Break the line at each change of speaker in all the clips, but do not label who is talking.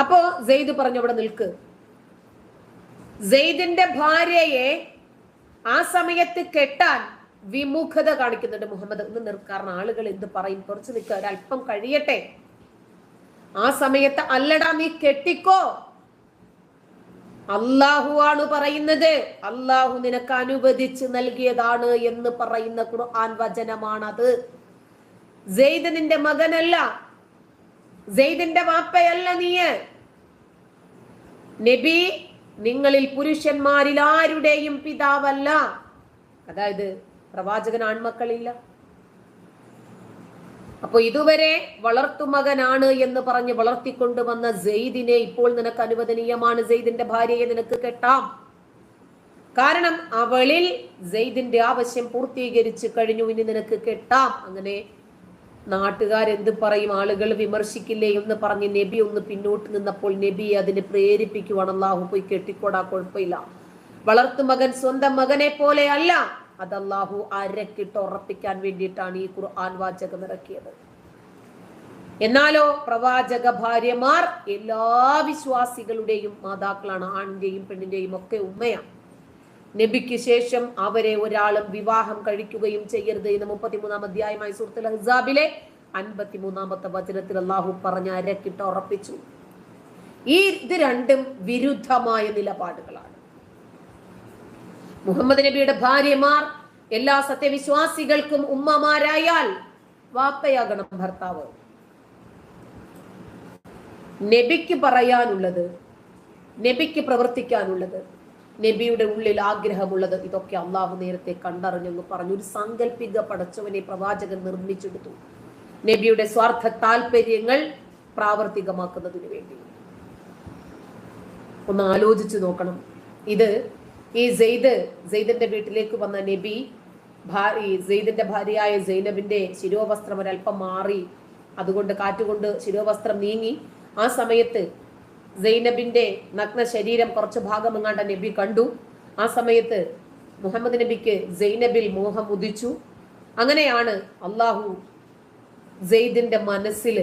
അപ്പോ സെയ്ദ് പറഞ്ഞു അവിടെ നിൽക്ക്. സെയ്ദിന്റെ ഭാര്യയെ ആ സമയത്ത് കെട്ടാൻ വിമുഖത കാണിക്കുന്നുണ്ട് മുഹമ്മദ്. ഒന്ന് നിർ കാരണം ആളുകൾ എന്ത് പറയും? കുറച്ച് നിൽക്കുക ഒരല്പം കഴിയട്ടെ. ആ സമയത്ത് അല്ലടാ നീ കെട്ടിക്കോ. അള്ളാഹു ആണ് പറയുന്നത്. അള്ളാഹു നിനക്ക് അനുവദിച്ച് നൽകിയതാണ് എന്ന് പറയുന്ന ഖുർആൻ വചനമാണത്. നിന്റെ മകനല്ല സെയ്ദിന്റെ വാപ്പയല്ല നീയ്. നബി നിങ്ങളിൽ പുരുഷന്മാരിൽ ആരുടെയും പിതാവല്ല. അതായത് പ്രവാചകൻ ആൺമക്കളില്ല. അപ്പൊ ഇതുവരെ വളർത്തുമകനാണ് എന്ന് പറഞ്ഞ് വളർത്തിക്കൊണ്ടുവന്ന സെയ്ദിനെ ഇപ്പോൾ നിനക്ക് അനുവദനീയമാണ്. സെയ്ദിന്റെ ഭാര്യയെ നിനക്ക് കെട്ടാം. കാരണം അവളിൽ സെയ്ദിന്റെ ആവശ്യം പൂർത്തീകരിച്ചു കഴിഞ്ഞു. ഇനി നിനക്ക് കെട്ടാം. അങ്ങനെ നാട്ടുകാരെന്ത് പറയും? ആളുകൾ വിമർശിക്കില്ലേ എന്ന് പറഞ്ഞ് നബി ഒന്ന് പിന്നോട്ട് നിന്നപ്പോൾ നബി അതിനെ പ്രേരിപ്പിക്കുവാണ് അള്ളാഹു പോയി കെട്ടിക്കോടാ കുഴപ്പമില്ല. വളർത്തു മകൻ സ്വന്തം മകനെ പോലെ അല്ല. അത് അള്ളാഹു അരക്കിട്ട് ഉറപ്പിക്കാൻ വേണ്ടിയിട്ടാണ് ഈ ഖുർആൻ വാചകം ഇറക്കിയത്. എന്നാലോ പ്രവാചക ഭാര്യമാർ എല്ലാ വിശ്വാസികളുടെയും മാതാക്കളാണ് ആണിന്റെയും പെണ്ണിന്റെയും ഒക്കെ ഉമ്മയാണ്. നബിക്ക് ശേഷം അവരെ ഒരാളും വിവാഹം കഴിക്കുകയും ചെയ്യരുത് എന്ന് മുപ്പത്തിമൂന്നാം അധ്യായമായ സുഹൃത്തുൽ ഹിസാബിലെ അൻപത്തിമൂന്നാമത്തെ വചനത്തിൽ അള്ളാഹു പറഞ്ഞ അരക്കിട്ട് ഉറപ്പിച്ചു. ഈ ഇത് രണ്ടും വിരുദ്ധമായ നിലപാടുകളാണ്. മുഹമ്മദ് നബിയുടെ ഭാര്യമാർ എല്ലാ സത്യവിശ്വാസികൾക്കും ഉമ്മമാരായാൽ വാപ്പയാകണം ഭർത്താവ്. നബിക്ക് പറയാനുള്ളത് നബിക്ക് പ്രവർത്തിക്കാനുള്ളത് നബിയുടെ ഉള്ളിൽ ആഗ്രഹമുള്ളത്. ഇതൊക്കെ അള്ളാഹു നേരത്തെ കണ്ടറിഞ്ഞെന്ന് പറഞ്ഞു. ഒരു സാങ്കല്പിക പടച്ചവനെ പ്രവാചകൻ നിർമ്മിച്ചെടുത്തു. നബിയുടെ സ്വാർത്ഥ താല്പര്യങ്ങൾ പ്രാവർത്തികമാക്കുന്നതിന് വേണ്ടി. ഒന്ന് ആലോചിച്ചു നോക്കണം. ഇത് ഈ സെയ്ദ് സെയ്ദിന്റെ വീട്ടിലേക്ക് വന്ന നബി ഈ സെയ്ദിന്റെ ഭാര്യയായ സൈനബിന്റെ ശിരോവസ്ത്രം ഒരല്പം മാറി. അതുകൊണ്ട് കാറ്റുകൊണ്ട് ശിരോവസ്ത്രം നീങ്ങി. ആ സമയത്ത് സൈനബിന്റെ നഗ്ന ശരീരം കുറച്ച് ഭാഗം നബി കണ്ടു. ആ സമയത്ത് മുഹമ്മദ് നബിക്ക് സൈനബിൽ മോഹം ഉദിച്ചു. അങ്ങനെയാണ് അള്ളാഹു സെയ്ദിന്റെ മനസ്സിൽ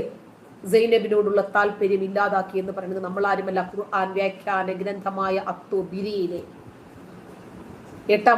സൈനബിനോടുള്ള താല്പര്യം ഇല്ലാതാക്കി എന്ന് പറയുന്നത് നമ്മൾ ആരുമല്ല ഖുർആൻ വ്യാഖ്യാന ഗ്രന്ഥമായ അത്തു ബിരിയിലെ എട്ടാം